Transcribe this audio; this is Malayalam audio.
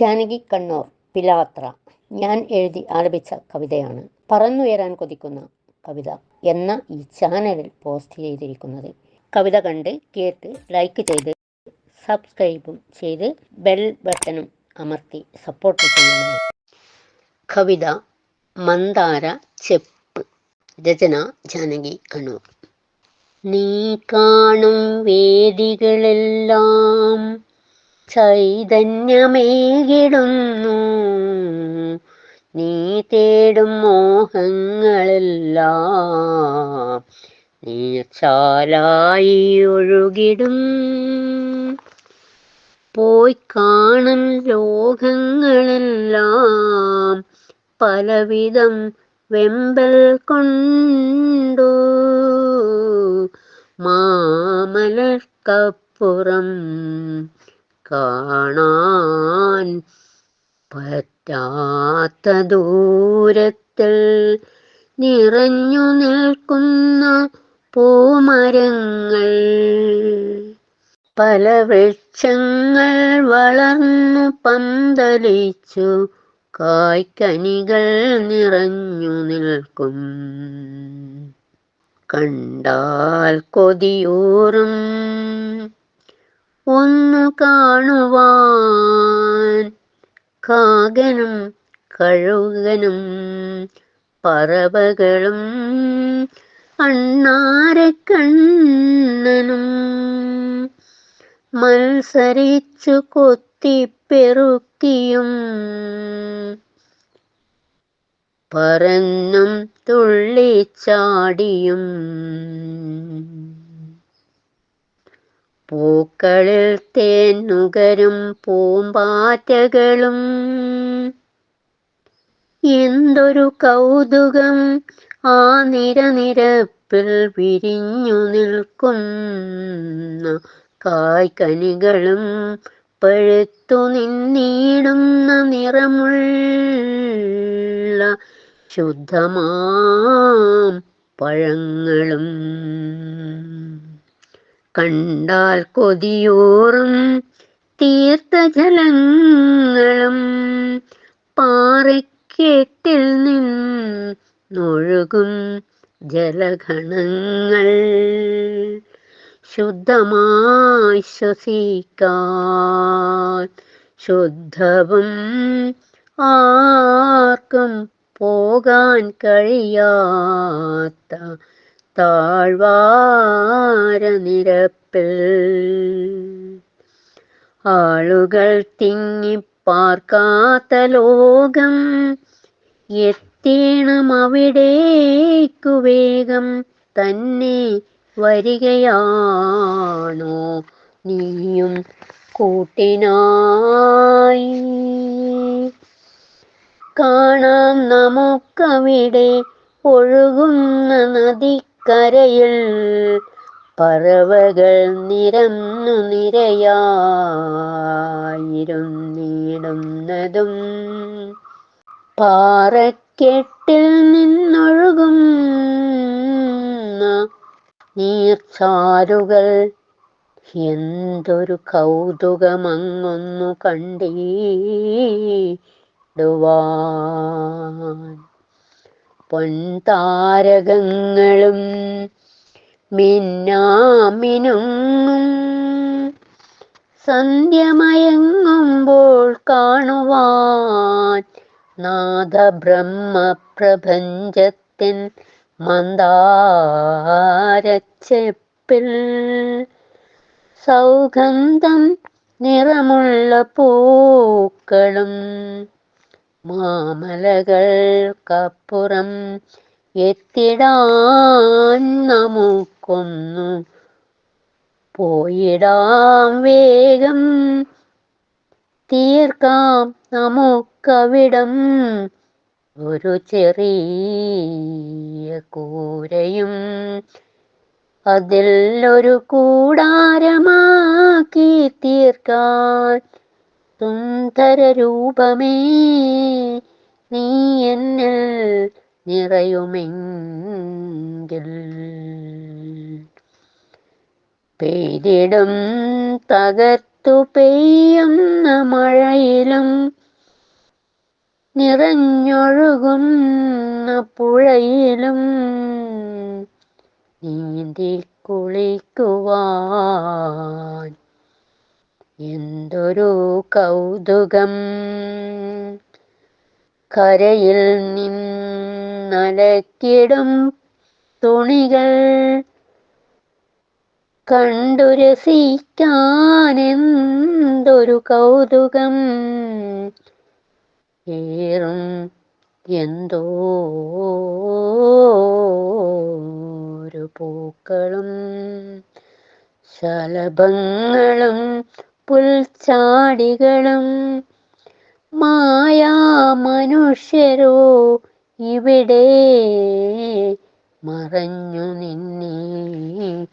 ജാനകി കണ്ണൂർ പിലാത്ര. ഞാൻ എഴുതി ആലപിച്ച കവിതയാണ്. പറന്നുയരാൻ കൊതിക്കുന്ന കവിത എന്ന ഈ ചാനലിൽ പോസ്റ്റ് ചെയ്തിരിക്കുന്നത്. കവിത കണ്ട് കേട്ട് ലൈക്ക് ചെയ്ത് സബ്സ്ക്രൈബും ചെയ്ത് ബെൽ ബട്ടണും അമർത്തി സപ്പോർട്ട് ചെയ്യുന്നു കവിത മന്ദാര ചെപ്പ്. രചന ജാനകി കണ്ണൂർ. നീ കാണും വേദികളെല്ലാം ചൈതന്യമേകിടുന്നു. നീ തേടും മോഹങ്ങളെല്ലാം നീർച്ചാലായി ഒഴുകിടും. പോയി കാണും ലോകങ്ങളെല്ലാം പലവിധം വെമ്പൽ കൊണ്ടു. മാമലർക്കപ്പുറം കാണാൻ പറ്റാത്ത ദൂരത്തിൽ നിറഞ്ഞു നിൽക്കുന്ന പൂമരങ്ങൾ. പല വൃക്ഷങ്ങൾ വളർന്നു പന്തലിച്ചു കായ്ക്കനികൾ നിറഞ്ഞു നിൽക്കും. കണ്ടാൽ കൊതിയൂറും. ഒന്നു കാണുവാൻ കാകനും കഴുകനും പറവകളും അണ്ണാരക്കണ്ണനും മത്സരിച്ചു കൊത്തിപ്പെറുക്കിയും പറന്നും തുള്ളിച്ചാടിയും പൂക്കളിൽ തേൻ നുകരും പൂമ്പാറ്റകളും. എന്തൊരു കൗതുകം. ആ നിരനിരപ്പിൽ വിരിഞ്ഞു നിൽക്കുന്ന കായ്ക്കനികളും പഴുത്തു നിന്നിടുന്ന നിറമുള്ള ശുദ്ധമാം പഴങ്ങളും. കണ്ടാൽ കൊതിയോറും തീർത്ഥജലങ്ങളും. പാറക്കെട്ടിൽ നിന്നൊഴുകും ജലഗണങ്ങൾ ശുദ്ധമായി ശ്വസിക്കാൻ ശുദ്ധവും ആർക്കും പോകാൻ കഴിയാത്ത താഴ്വാര നിരപ്പിൽ. ആളുകൾ തിങ്ങിപ്പാർക്കാത്ത ലോകം എത്തേണം അവിടേക്കു വേഗം തന്നെ വരികയാണോ നീയും കൂട്ടിനായി? കാണാം നമുക്കവിടെ ഒഴുകുന്ന നദിക്കരയിൽ പറവകൾ നിരന്നു നിരയായിരുന്നിടുന്നതും പാറക്കെട്ടിൽ നിന്നൊഴുകും നീർച്ചാരുകൾ എന്തൊരു കൗതുകമങ്ങൊന്നു കണ്ടിടുവാൻ. പൊൻതാരകങ്ങളും മിന്നാമിനുങ്ങും സന്ധ്യമയങ്ങുമ്പോൾ കാണുവാൻ നാദബ്രഹ്മപ്രപഞ്ചത്തിൻ മന്ദാരച്ചെപ്പിൽ സൗഗന്ധം നിറമുള്ള പൂക്കളും മാമലകൾക്കപ്പുറം എത്തിടാൻ നമുക്കൊന്നു പോയിടാം വേഗം. തീർക്കാം നമുക്കവിടം ഒരു ചെറിയ കൂരയും അതിൽ ഒരു കൂടാരമാക്കി തീർക്കാൻ സുന്ദര രൂപമേ നീ എന്നിൽ നിറയുമെങ്കിൽ. പെയ്തിടും തകർത്തു പെയ്യുന്ന മഴയിലും നിറഞ്ഞൊഴുകുന്ന പുഴയിലും നീന്തി കുളിക്കുവാൻ എന്തൊരു കൗതുകം. കരയിൽ നിന്നലക്കിടും തുണികൾ. കണ്ടു രസിക്കാൻ കൗതുകം. ഏറും എന്തോ പൂക്കളും ശലഭങ്ങളും പുൽച്ചാടികളും മായാ മനുഷ്യരോ ഇവിടെ മറഞ്ഞു നിന്നീട്ടും